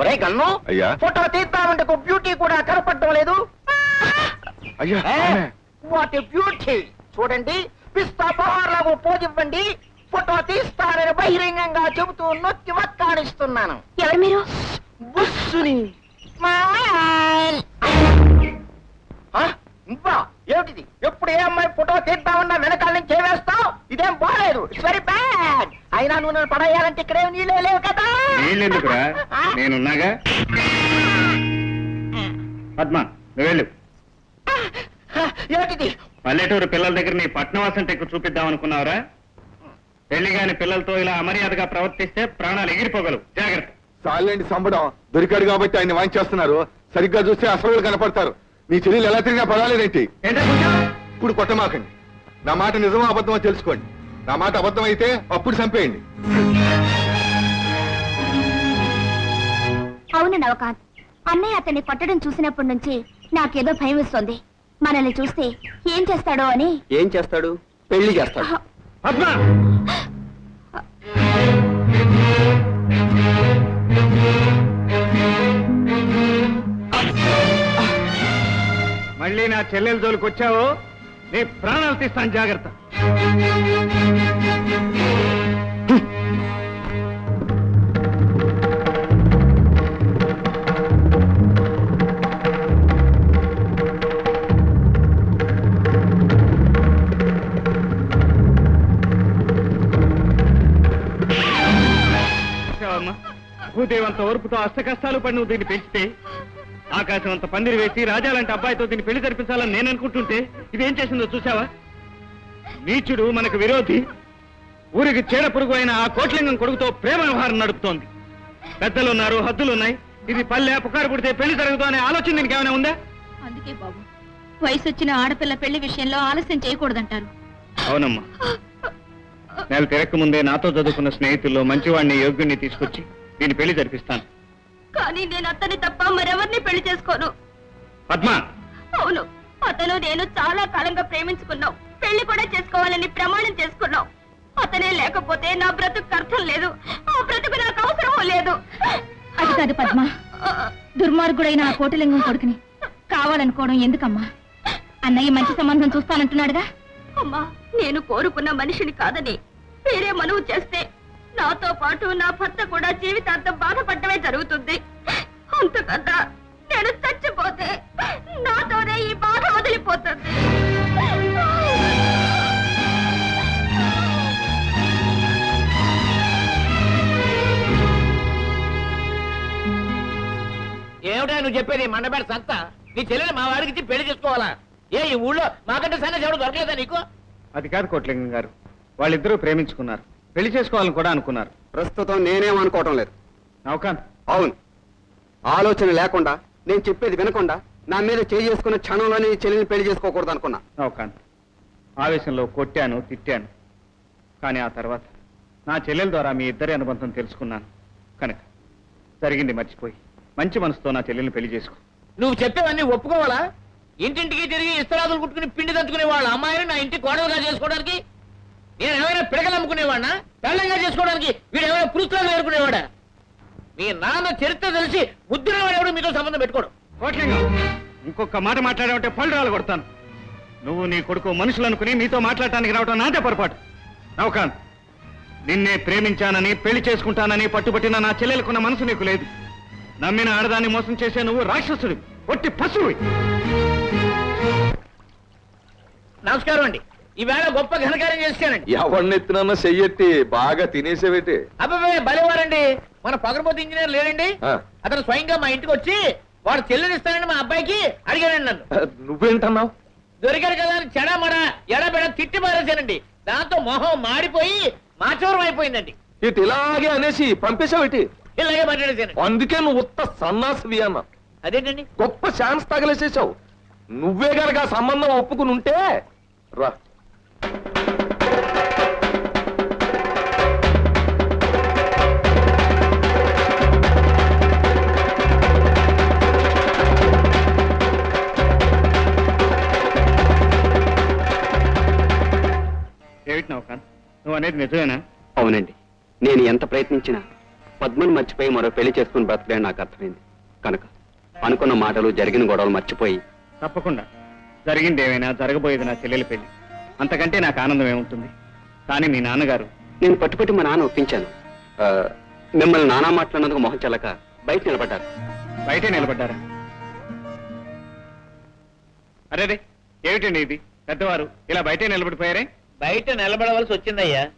ఒరే గన్ను అయ్యా. ఫోటో ఒక బ్యూటీ కూడా కనపడటం లేదు. అయ్యా. వాట్ బ్యూటీ చూడండి పిస్తా పహార్లకు పోజివ్వండి ఫోటో తీస్తానని బహిరంగంగా చెబుతూ నొక్కి వక్కాడిస్తున్నాను. ఎవరు మీరు? బుస్సుని. నువ్వా? ఏమిటిది? ఎప్పుడు ఏ అమ్మాయి ఫోటో తీద్దామన్నా వెనకాల నుంచి వేస్తావు? ఇదేం బాగాలేదు. ఇట్స్ వెరీ బ్యాడ్ అయినా నువ్వు నన్ను పడేయాలంటే ఇక్కడే నీళ్ళే లేవు కదా. నీళ్ళెందుకురా? నేనున్నాగా? పద్మ నువ్వు వెళ్ళు. ఏమిటిది? పల్లెటూరు పిల్లల దగ్గర నీ పట్నవాసం టెక్కు చూపిద్దాం అనుకున్నావురా? పెళ్ళి కాని పిల్లలతో ఇలా అమర్యాదగా ప్రవర్తిస్తే ప్రాణాలు ఎగిరిపోగలవు. జాగ్రత్త. చాలండి సంబడం దొరికాడు కాబట్టి ఆయన వాయించేస్తున్నారు. సరిగ్గా చూస్తే అసలు కనపడతారు. మీ చెల్లెలు ఎలా తిరిగినా పర్వాలేదేంటి? ఇప్పుడు కొట్టమాకండి. నా మాట నిజమో అబద్ధమో తెలుసుకోండి. నా మాట అబద్ధం అయితే అప్పుడు చంపేయండి. అవును నవకాంత్. అన్నయ్య అతన్ని కొట్టడం చూసినప్పటి నుంచి నాకేదో భయం వేస్తోంది. మనల్ని చూస్తే ఏం చేస్తాడో అని ఏం చేస్తాడు? పెళ్ళి చేస్తాడు. మళ్ళీ నా చెల్లెల జోలికి వచ్చావో నీ ప్రాణాలు తీస్తాను జాగ్రత్త. భూదేవంత ఓర్పుతో అష్ట కష్టాలు పడి నువ్వు దీన్ని పెంచితే ఆకాశం అంత పందిరి వేసి రాజాలంటే అబ్బాయితో దీన్ని పెళ్ళి జరిపించాలని నేను అనుకుంటుంటే ఇదేం చేసిందో చూసావా నీచుడు మనకు విరోధి. ఊరికి చీడ పురుగు అయిన ఆ కోట్లింగం కొడుకుతో ప్రేమ వ్యవహారం నడుపుతోంది. పెద్దలున్నారు హద్దులున్నాయి ఇది పల్లె పుకారు పుడితే పెళ్ళి జరుగుతూ అనే ఆలోచన దీనికి ఏమైనా ఉందా? అందుకే బాబు వయసు వచ్చిన ఆడపిల్ల పెళ్ళి విషయంలో ఆలస్యం చేయకూడదంటారు. అవునమ్మా. నెల తిరక్క ముందే నాతో చదువుకున్న స్నేహితుల్లో మంచివాడిని యోగ్యుణ్ణి తీసుకొచ్చి దీని పెళ్ళి జరిపిస్తాను. కానీ నేను అతన్ని తప్ప మరెవరిని పెళ్ళి చేసుకోను. పద్మ! అవును అతను నేను చాలా కాలంగా ప్రేమించుకున్నాం. పెళ్ళి కూడా చేసుకోవాలని ప్రమాణం చేసుకున్నాం. అతనే లేకపోతే నా బ్రతుకు అర్థం లేదు. ఆ బ్రతుకు నాకు అవసరం లేదు. అది కాదు పద్మ. దుర్మార్గుడైన ఆ కోటలింగం కొడుకుని కావాలనుకోవడం ఎందుకమ్మా? అన్నయ్య మంచి సంబంధం చూస్తానంటున్నాడుగా? అమ్మా నేను కోరుకున్న మనిషిని కాదని వేరే మనవు చేస్తే నాతో పాటు నా భర్త కూడా జీవితాంతం చెప్పేది మండపేట సంత నీ చెల్లెలు మా వాడికి ఇచ్చి పెళ్ళి చేసుకోవాలా? ఏ ఈ ఊళ్ళో మాకంటే సన్న ఎవడు దొరకలేదా నీకు? అది కాదు కోట్లింగం గారు. వాళ్ళిద్దరూ ప్రేమించుకున్నారు. పెళ్ళి చేసుకోవాలని కూడా అనుకున్నారు. ప్రస్తుతం నేనేం అనుకోవటం లేదు. నౌకాంత్. అవును. ఆలోచన లేకుండా నేను చెప్పేది వినకుండా నా మీద చేయి చేసుకున్న క్షణంలోనే ఈ చెల్లిని పెళ్ళి చేసుకోకూడదు అనుకున్నా. నౌకాంత్. ఆవేశంలో కొట్టాను తిట్టాను. కానీ ఆ తర్వాత నా చెల్లెల ద్వారా మీ ఇద్దరి అనుబంధం తెలుసుకున్నాను. కనుక జరిగింది మర్చిపోయి. మంచి మనసుతో నా చెల్లెల్ని పెళ్ళి చేసుకో. నువ్వు చెప్పేవన్నీ ఒప్పుకోవాలా? ఇంటింటికి తిరిగి ఇస్తరాదులు కుట్టుకుని పిండి దంచుకునే వాళ్ళ అమ్మాయిని నా ఇంటి కోడలుగా చేసుకోవడానికి? నేను ఏమైనా పిడకలు అమ్ముకునేవాడినా? పెళ్ళంగా చేసుకోవడానికి వీడు ఏమైనా పురుషులను ఏరుకునేవాడా? మీ నాన్న చరిత్ర తెలిసి బుద్ధిన వాడు మీతో సంబంధం పెట్టుకోడు. ఇంకొక మాట మాట్లాడావంటే పళ్ళు రాలు కొడతాను. నువ్వు నీ కొడుకు మనుషులు అనుకుని నీతో మాట్లాడటానికి రావటం నాదే పొరపాటు. నౌకాంత్ నిన్నే ప్రేమించానని పెళ్ళి చేసుకుంటానని పట్టుబట్టిన నా చెల్లెలకున్న మనసు నీకు లేదు. నమ్మిన ఆడదాన్ని మోసం చేసే నువ్వు రాక్షసుడి ఒట్టి పశువువి. నమస్కారం అండి. ఈవేళ గొప్ప ఘనకార్యం చేశానండి. ఎవరినెత్తినన్నా చెయ్యెట్టి బాగా తినేసేవేటి? అబ్బాయి బలివారండి మన పగరపోతు ఇంజనీర్ లేడండి. ఆ. అతను స్వయంగా మా ఇంటికి వచ్చి వాడు చెల్లెలు ఇస్తానని మా అబ్బాయికి అడిగానండి నన్ను. నువ్వేంటన్నావు? దొరికారు కదా అని చెడమడ ఎడబెడ తిట్టి మారేశానండి దాంతో మొహం మాడిపోయి మాచవరం అయిపోయిందండి. ఇటు ఇలాగే అనేసి పంపేశావేటి? ఇలాగే మాట్లాడేశాను అందుకే నువ్వు ఉత్త సన్నాసివి అన్నా. అదేంటండి? గొప్ప ఛాన్స్ తగలేసేసావు నువ్వే గనక ఆ సంబంధం ఒప్పుకుని ఉంటే రా. ఏమిటి నువ్వు అనేది నిజమేనా? అవునండి. నేను ఎంత ప్రయత్నించినా పద్మను మర్చిపోయి మరో పెళ్ళి చేసుకుని బ్రతకలే నాకు అర్థమైంది. కనుక అనుకున్న మాటలు జరిగిన గొడవలు మర్చిపోయి తప్పకుండా. జరిగింది ఏమైనా జరగబోయేది నా చెల్లెలి పెళ్ళి. అంతకంటే నాకు ఆనందం ఏముంటుంది? కానీ మీ నాన్నగారు నేను పట్టుపట్టి మా నాన్న ఒప్పించాను. ఆ, మిమ్మల్ని నానా మాట్లాడినందుకు మొహం చెల్లక బయట నిలబడ్డారు. బయటే నిలబడ్డారా? అరే రే ఏమిటండి ఇది? పెద్దవారు ఇలా బయటే నిలబడిపోయారే? బయట నిలబడవలసి వచ్చిందయ్యా.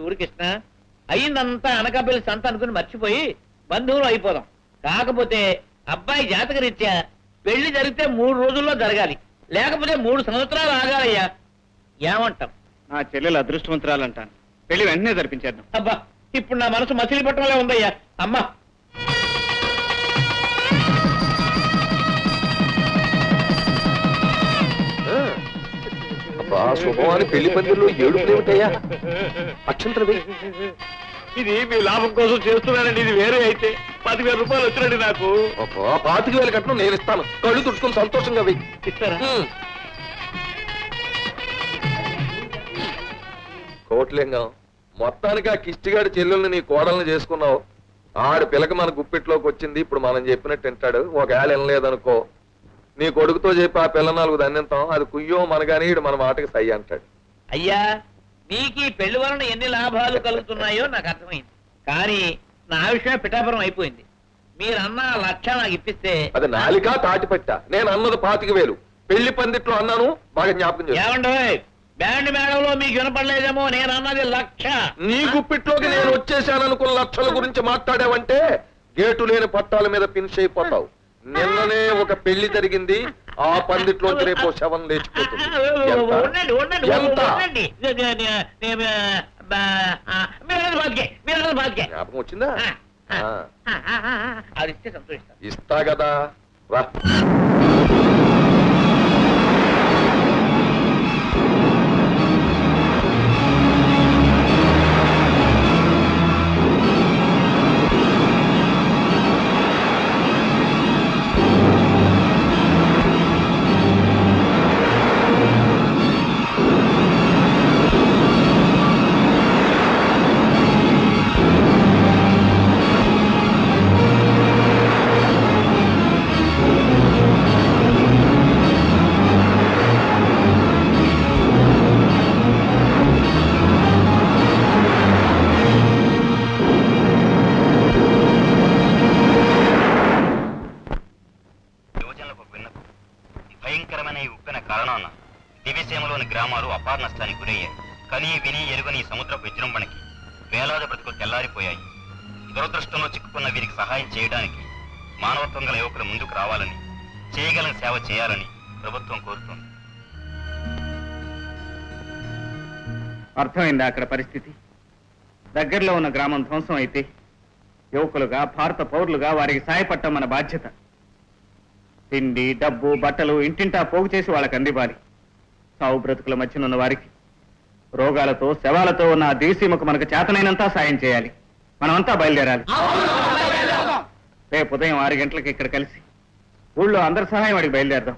చూడు కృష్ణ అయ్యిందంతా అనకాపల్లి సంత అనుకుని మర్చిపోయి బంధువులు అయిపోదాం. కాకపోతే అబ్బాయి జాతక రీత్యా పెళ్ళి జరిగితే మూడు రోజుల్లో జరగాలి. లేకపోతే మూడు సంవత్సరాలు ఆగాలయ్యా. ఏమంటాం? నా చెల్లెలు అదృష్టవంతురాలంటాను. పెళ్ళి వెంటనే జరిపించేద్దాం. అబ్బా ఇప్పుడు నా మనసు మచిలీపట్నంలో ఉందయ్యా. అమ్మా అబ్బా శుభమాని పెళ్ళి పందిర్లో ఏడుపులు ఏమిటయ్యా? అక్షంతలు వెయ్యి. ఇది మీ లాభం కోసం చేస్తున్నానండి ఇది వేరే అయితే. పదివేల రూపాయలు వచ్చినండి నాకు. అబ్బా పాతిక వేల కట్నం నేను ఇస్తాను. కళ్ళు తుడుచుకొని సంతోషంగా వెయ్యి. ఇస్తారా. కోట్లింగం మొత్తానికి ఆ కిష్టిగాడి చెల్లెల్ని నీ కోడల్ని చేసుకున్నావు. ఆడి పిల్లకి మన గుప్పిట్లోకి వచ్చింది ఇప్పుడు మనం చెప్పినట్టు వింటాడు. ఒకవేళ వినలేదనుకో. నీ కొడుకుతో చెప్పి ఆ పిల్ల నాలుగు దండెంతాం అది కుయ్యో మనగాని ఈడు మన మాటకి సై అంటాడు. అయ్యా మీకు ఈ పెళ్ళి వలన ఎన్ని లాభాలు కలుగుతున్నాయో నాకు అర్థమైంది. కానీ నా విషయమే పిఠాపురం అయిపోయింది. మీరన్న లక్ష నాకు ఇప్పిస్తే అది నాలిక తాటిపట్ట. నేను అన్నది పాతిక వేలు. పెళ్ళి పందిట్లో అన్నాను బాగా జ్ఞాపకం చేస్తా ఏమండో బ్యాండ్ మేడంలో మీకు వినపడలేదేమో నేను అన్నది లక్ష. నీ గుప్పిట్లోకి నేను వచ్చేసాను అనుకున్న లక్షల గురించి మాట్లాడావంటే గేటు లేని పట్టాల మీద పిన్స్ అయిపోతావు. నిన్ననే ఒక పెళ్ళి జరిగింది. ఆ పందిట్లోంచి రేపు శవం లేచిపోతుంది. ఎంత? ఉండండి ఎంత? బాధ్యే బాధ్యే జ్ఞాపకం వచ్చిందా? ఆ, అది ఇస్తే సంతోషిస్తాను ఇస్తా కదా. రా. దివిసీమలోని గ్రామాలు అపార నష్టానికి గురయ్యాయి. కని విని ఎరుగని సముద్ర విజృంభణకి వేలాది బ్రతుకులు తెల్లారిపోయాయి. దురదృష్టంలో చిక్కుకున్న వీరికి సహాయం చేయడానికి మానవత్వం గల యువకులు ముందుకు రావాలని చేయగల సేవ చేయాలని ప్రభుత్వం కోరుతోంది. అర్థమైందా అక్కడ పరిస్థితి? దగ్గరలో ఉన్న గ్రామం ధ్వంసం అయితే యువకులుగా భారత పౌరులుగా వారికి సాయపడటం మన బాధ్యత. తిండి డబ్బు బట్టలు ఇంటింటా పోగు చేసి వాళ్ళకి అందివ్వాలి. సావు బ్రతుకుల మధ్యనున్న వారికి రోగాలతో శవాలతో ఉన్న ఆ దేశీమకు మనకు చేతనైనంతా సాయం చేయాలి. మనమంతా బయలుదేరాలి. రేపు ఉదయం ఆరు గంటలకు ఇక్కడ కలిసి ఊళ్ళో అందరి సహాయం వాడికి బయలుదేరదాం.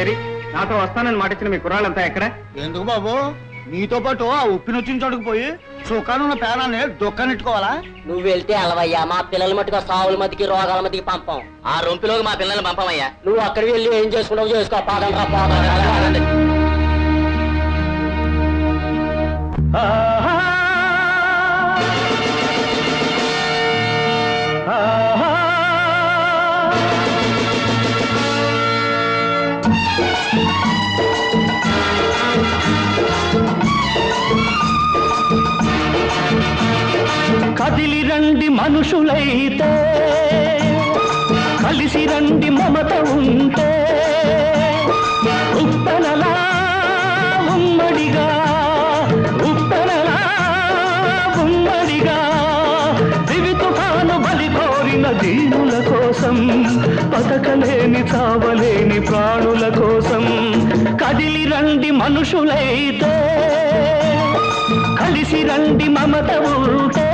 ఏరి? నాతో వస్తానని మాట ఇచ్చిన మీ కుర్రాళ్ళంతా ఎక్కడ? ఎందుకు బాబు? నీతో పాటు ఆ ఉప్పినొచ్చిన చోటుకు పోయి సుఖాన్ని ఉన్న పేరాన్ని దొక్కనెట్టుకోవాలా? నువ్వు వెళ్తే అలవయ్యా మా పిల్లల మట్టుగా సావుల మధ్యకి రోగాల మధ్యకి పంపం. ఆ రొంపిలోకి మా పిల్లల్ని పంపమయ్యా. నువ్వు అక్కడికి వెళ్ళి ఏం చేసుకున్నావు చేసుకో పాదంరా పాదం కదిలి రండి మనుషులైతే కలిసి రండి మమత ఉంటే ఉప్పనలా ఉమ్మడిగా ఉప్పనలా ఉమ్మడిగా దివి తుఫాను బలి కోరిన దీనుల కోసం పతకలేని చావలేని ప్రాణుల కోసం కదిలి రండి మనుషులైతే కలిసి రండి మమత ఉంటే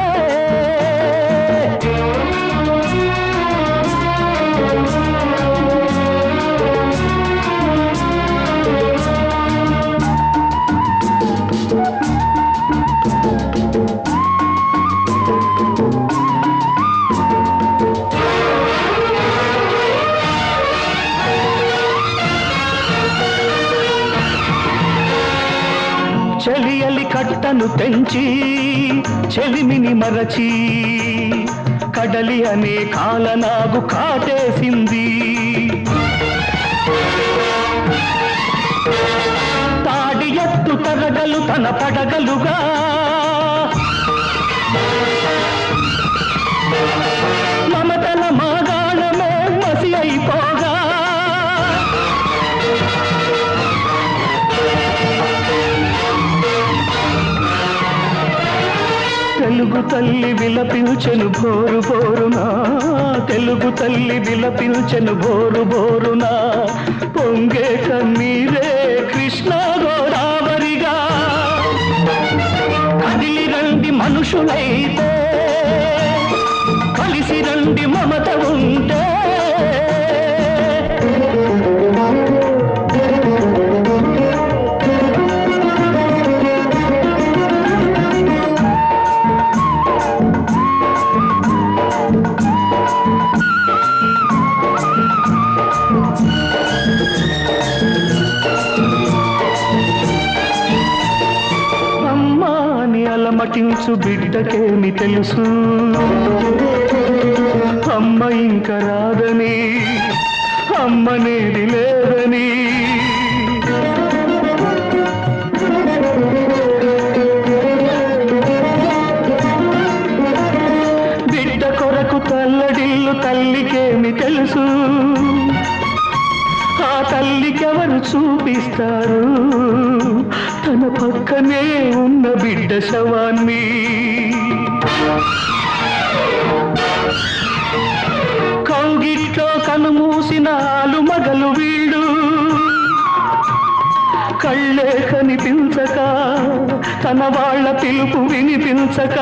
పెంచి చెలిమిని మరచి కడలి అనే కాలనాగు కాటేసింది. తాడి ఎత్తు తరగలు తన పడగలుగా తెలుగు తల్లి విలపించెను భోరు భోరునా తెలుగు తల్లి విలపించెను భోరు భోరునా పొంగే కన్నీరే కృష్ణ గోదావరిగా. కదిలి రండి మనుషులైతే కలిసి రండి మమత ఉంటే తెలుసు. అమ్మ ఇంక రాదని అమ్మనేది లేదని బిడ్డ కొరకు తల్లడిల్లు తల్లికేమి తెలుసు? ఆ తల్లికెవరు చూపిస్తారు? తన పక్కనే ఉన్న బిడ్డ శవాన్ని. కళ్ళే కనిపించక తన వాళ్ళ పిలుపు వినిపించక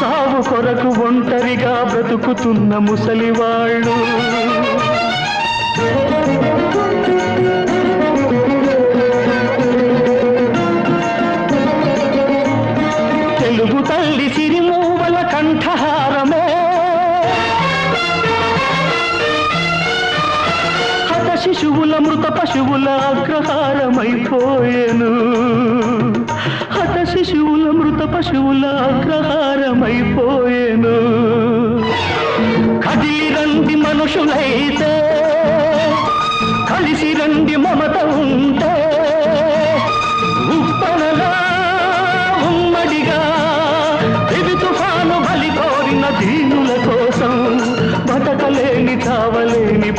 సాగు కొరకు ఒంటరిగా బ్రతుకుతున్న ముసలివాళ్ళు. పశువుల మృత పశువుల అగ్రహారమైపోయేను హత శిశువుల మృత పశువుల అగ్రహారమైపోయేను కదిలి రండి మనుషులైతే కలిసి రండి మమత ఉంటే ఉప్పనలా ఉమ్మడిగా దివి తుఫాను బలి కోరిన దీనుల కోసం బతకలేని చావలేని